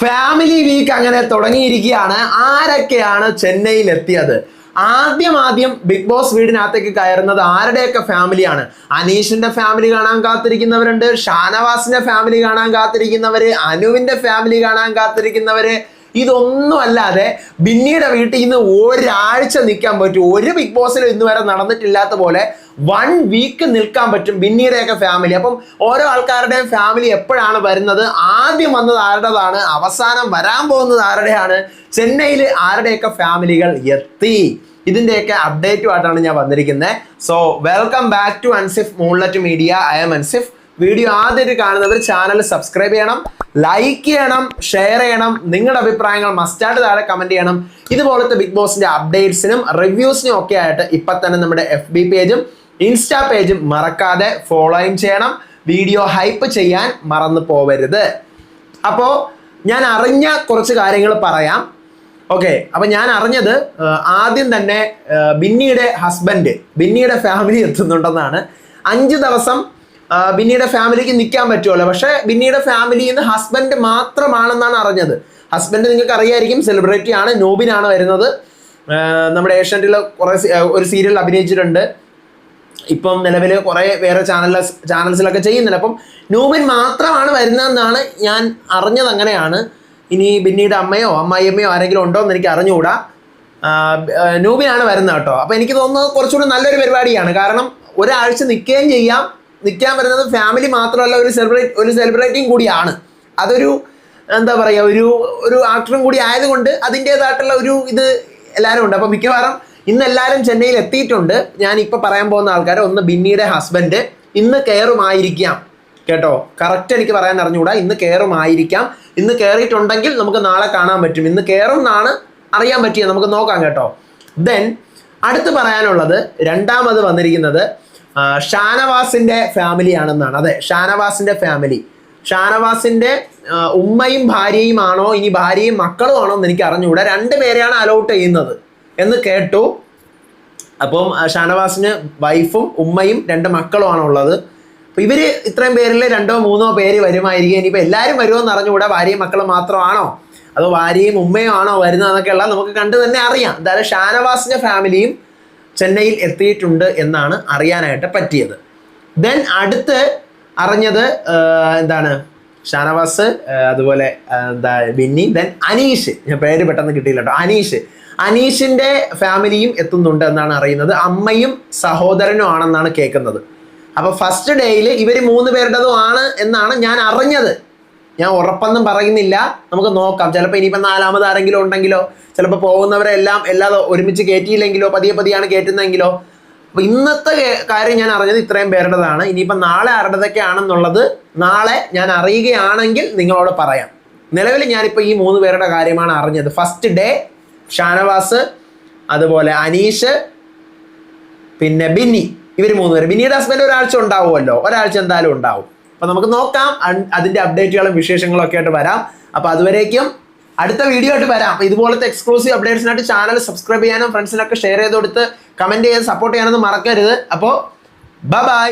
Family week അങ്ങനെ തുടങ്ങിയിരിക്കുകയാണ്. ആരൊക്കെയാണ് ചെന്നൈയിൽ എത്തിയത് ആദ്യം ആദ്യം ബിഗ് ബോസ് വീടിനകത്തേക്ക് കയറുന്നത് ആരുടെയൊക്കെ ഫാമിലിയാണ് അനീഷിന്റെ ഫാമിലി കാണാൻ കാത്തിരിക്കുന്നവരുണ്ട് ഷാനവാസിന്റെ ഫാമിലി കാണാൻ കാത്തിരിക്കുന്നവര് അനുവിന്റെ ഫാമിലി കാണാൻ കാത്തിരിക്കുന്നവര് ഇതൊന്നും അല്ലാതെ ബിന്നിയുടെ വീട്ടിൽ ഇന്ന് ഒരാഴ്ച നിൽക്കാൻ പറ്റും. ഒരു ബിഗ് ബോസിലും ഇന്ന് വരെ നടന്നിട്ടില്ലാത്ത പോലെ വൺ വീക്ക് നിൽക്കാൻ പറ്റും ബിന്നിയുടെയൊക്കെ ഫാമിലി അപ്പം ഓരോ ആൾക്കാരുടെയും ഫാമിലി എപ്പോഴാണ് വരുന്നത്? ആദ്യം വന്നത് ആരുടേതാണ്? അവസാനം വരാൻ പോകുന്നത് ആരുടെയാണ്? ചെന്നൈയിൽ ആരുടെയൊക്കെ ഫാമിലികൾ എത്തി? ഇതിന്റെയൊക്കെ അപ്ഡേറ്റുമായിട്ടാണ് ഞാൻ വന്നിരിക്കുന്നത്. So welcome back to Ansif moonlight media I M Ansif video ആദ്യമായിട്ട് കാണുന്നവർ ചാനൽ സബ്സ്ക്രൈബ് ചെയ്യണം ലൈക്ക് ചെയ്യണം ഷെയർ ചെയ്യണം നിങ്ങളുടെ അഭിപ്രായങ്ങൾ മസ്റ്റായിട്ട് താഴെ കമന്റ് ചെയ്യണം. ഇതുപോലത്തെ ബിഗ് ബോസിന്റെ അപ്ഡേറ്റ്സിനും റിവ്യൂസിനും ഒക്കെ ആയിട്ട് ഇപ്പൊ തന്നെ നമ്മുടെ എഫ് ബി പേജും ഇൻസ്റ്റാ പേജും മറക്കാതെ ഫോളോയും ചെയ്യണം. വീഡിയോ ഹൈപ്പ് ചെയ്യാൻ മറന്നു പോവരുത്. അപ്പോൾ ഞാൻ അറിഞ്ഞ കുറച്ച് കാര്യങ്ങൾ പറയാം. ഓക്കെ അപ്പൊ ഞാൻ അറിഞ്ഞത് ആദ്യം തന്നെ ബിന്നിയുടെ ഹസ്ബൻഡ് ബിന്നിയുടെ ഫാമിലി എത്തുന്നുണ്ടെന്നാണ്. അഞ്ച് ദിവസം ബിന്നിയുടെ ഫാമിലിക്ക് നിൽക്കാൻ പറ്റുമല്ലോ. പക്ഷേ ബിന്നിയുടെ ഫാമിലിയിൽ നിന്ന് ഹസ്ബൻഡ് മാത്രമാണെന്നാണ് അറിഞ്ഞത്. ഹസ്ബൻഡ് നിങ്ങൾക്ക് അറിയായിരിക്കും സെലിബ്രിറ്റി ആണ് നോബിനാണ് വരുന്നത്. നമ്മുടെ ഏഷ്യാനെറ്റിൽ കുറേ ഒരു സീരിയൽ അഭിനയിച്ചിട്ടുണ്ട്. ഇപ്പം നിലവിൽ കുറേ വേറെ ചാനൽ ചാനൽസിലൊക്കെ ചെയ്യുന്നുണ്ട്. അപ്പം നൂബിൻ മാത്രമാണ് വരുന്നതെന്നാണ് ഞാൻ അറിഞ്ഞത് അങ്ങനെയാണ്. ഇനി ബിന്നിയുടെ അമ്മയോ അമ്മായിയമ്മയോ ആരെങ്കിലും ഉണ്ടോ എന്ന് എനിക്ക് അറിഞ്ഞുകൂടാ. നൂബിനാണ് വരുന്നത് കേട്ടോ. അപ്പം എനിക്ക് തോന്നുന്നത് കുറച്ചുകൂടി നല്ലൊരു പരിപാടിയാണ്. കാരണം ഒരാഴ്ച നിൽക്കുകയും ചെയ്യാം. നിൽക്കാൻ പറ്റുന്നത് ഫാമിലി മാത്രമല്ല ഒരു സെലിബ്രേറ്റ് ഒരു സെലിബ്രിറ്റിയും കൂടിയാണ്. അതൊരു എന്താ പറയുക ഒരു ഒരു ആക്ടറും കൂടി ആയതുകൊണ്ട് അതിന്റേതായിട്ടുള്ള ഒരു ഇത് എല്ലാവരും ഉണ്ട്. അപ്പോൾ മിക്കവാറും ഇന്ന് എല്ലാവരും ചെന്നൈയിൽ എത്തിയിട്ടുണ്ട്. ഞാൻ ഇപ്പോൾ പറയാൻ പോകുന്ന ആൾക്കാർ ഒന്ന് ബിന്നിയുടെ ഹസ്ബൻഡ് ഇന്ന് കയറുമായിരിക്കാം. കേട്ടോ? കറക്റ്റ് എനിക്ക് പറയാൻ അറിഞ്ഞുകൂടാ. ഇന്ന് കയറുമായിരിക്കാം. ഇന്ന് കയറിയിട്ടുണ്ടെങ്കിൽ നമുക്ക് നാളെ കാണാൻ പറ്റും. ഇന്ന് കയറും എന്നാണ് അറിയാൻ പറ്റിയത്. നമുക്ക് നോക്കാം കേട്ടോ. ദെൻ അടുത്ത് പറയാനുള്ളത് രണ്ടാമത് വന്നിരിക്കുന്നത് ഷാനവാസിന്റെ ഫാമിലി ആണെന്നാണ്. അതെ ഷാനവാസിന്റെ ഫാമിലി ഷാനവാസിന്റെ ഉമ്മയും ഭാര്യയും ആണോ ഇനി ഭാര്യയും മക്കളും ആണോ എന്ന് എനിക്ക് അറിഞ്ഞുകൂടാ. രണ്ടുപേരെയാണ് അലോട്ട് ചെയ്യുന്നത് എന്ന് കേട്ടു. അപ്പം ഷാനവാസിന് വൈഫും ഉമ്മയും രണ്ട് മക്കളുമാണ് ഉള്ളത്. അപ്പൊ ഇവർ ഇത്രയും പേരിൽ രണ്ടോ മൂന്നോ പേര് വരുമായിരിക്കും. ഇനിയിപ്പോൾ എല്ലാവരും വരുമെന്ന് അറിഞ്ഞുകൂടാ. ഭാര്യയും മക്കളും മാത്രമാണോ അതോ ഭാര്യയും ഉമ്മയും ആണോ വരുന്നതെന്നൊക്കെയുള്ള നമുക്ക് കണ്ടു തന്നെ അറിയാം. എന്തായാലും ഷാനവാസിന്റെ ഫാമിലിയും ചെന്നൈയിൽ എത്തിയിട്ടുണ്ട് എന്നാണ് അറിയാനായിട്ട് പറ്റിയത്. ദെൻ അടുത്ത് അറിഞ്ഞത് എന്താണ്? ഷാനവാസ് അതുപോലെ എന്താ ബിന്നി ദെൻ അനീഷ്. ഞാൻ പേര് പെട്ടെന്ന് കിട്ടിയില്ല കേട്ടോ അനീഷ്. അനീഷിന്റെ ഫാമിലിയും എത്തുന്നുണ്ട് എന്നാണ് അറിയുന്നത്. അമ്മയും സഹോദരനും ആണെന്നാണ് കേൾക്കുന്നത്. അപ്പോൾ ഫസ്റ്റ് ഡേയിൽ ഇവർ മൂന്ന് പേരുടേതും ആണ് എന്നാണ് ഞാൻ അറിഞ്ഞത്. ഞാൻ ഉറപ്പൊന്നും പറയുന്നില്ല. നമുക്ക് നോക്കാം. ചിലപ്പോൾ ഇനിയിപ്പോൾ നാലാമത് ആരെങ്കിലും ഉണ്ടെങ്കിലോ ചിലപ്പോൾ പോകുന്നവരെല്ലാം എല്ലാം ഒരുമിച്ച് കയറ്റിയില്ലെങ്കിലോ പതിയെ പതിയാണ് കയറ്റുന്നതെങ്കിലോ അപ്പം ഇന്നത്തെ കാര്യം ഞാൻ അറിഞ്ഞത് ഇത്രയും പേരുടേതാണ്. ഇനിയിപ്പോൾ നാളെ ആരുടേതൊക്കെ ആണെന്നുള്ളത് നാളെ ഞാൻ അറിയുകയാണെങ്കിൽ നിങ്ങളോട് പറയാം. നിലവിൽ ഞാനിപ്പോൾ ഈ മൂന്ന് പേരുടെ കാര്യമാണ് അറിഞ്ഞത്. ഫസ്റ്റ് ഡേ ഷാനവാസ് അതുപോലെ അനീഷ് പിന്നെ ബിന്നി. ഇവർ മൂന്ന് പേര്. ബിന്നിയുടെ ഹസ്ബൻഡ് ഒരാഴ്ച ഉണ്ടാവുമല്ലോ. ഒരാഴ്ച എന്തായാലും ഉണ്ടാവും. അപ്പൊ നമുക്ക് നോക്കാം. അതിന്റെ അപ്ഡേറ്റുകളും വിശേഷങ്ങളും ഒക്കെ ആയിട്ട് വരാം. അപ്പൊ അതുവരേക്കും അടുത്ത വീഡിയോ ആയിട്ട് വരാം. അപ്പൊ ഇതുപോലത്തെ എക്സ്ക്ലൂസീവ് അപ്ഡേറ്റ്സിനായിട്ട് ചാനൽ സബ്സ്ക്രൈബ് ചെയ്യാനും ഫ്രണ്ട്സിനൊക്കെ ഷെയർ ചെയ്ത് കൊടുത്ത് കമന്റ് ചെയ്ത് സപ്പോർട്ട് ചെയ്യാനൊന്നും മറക്കരുത്. അപ്പോൾ ബൈ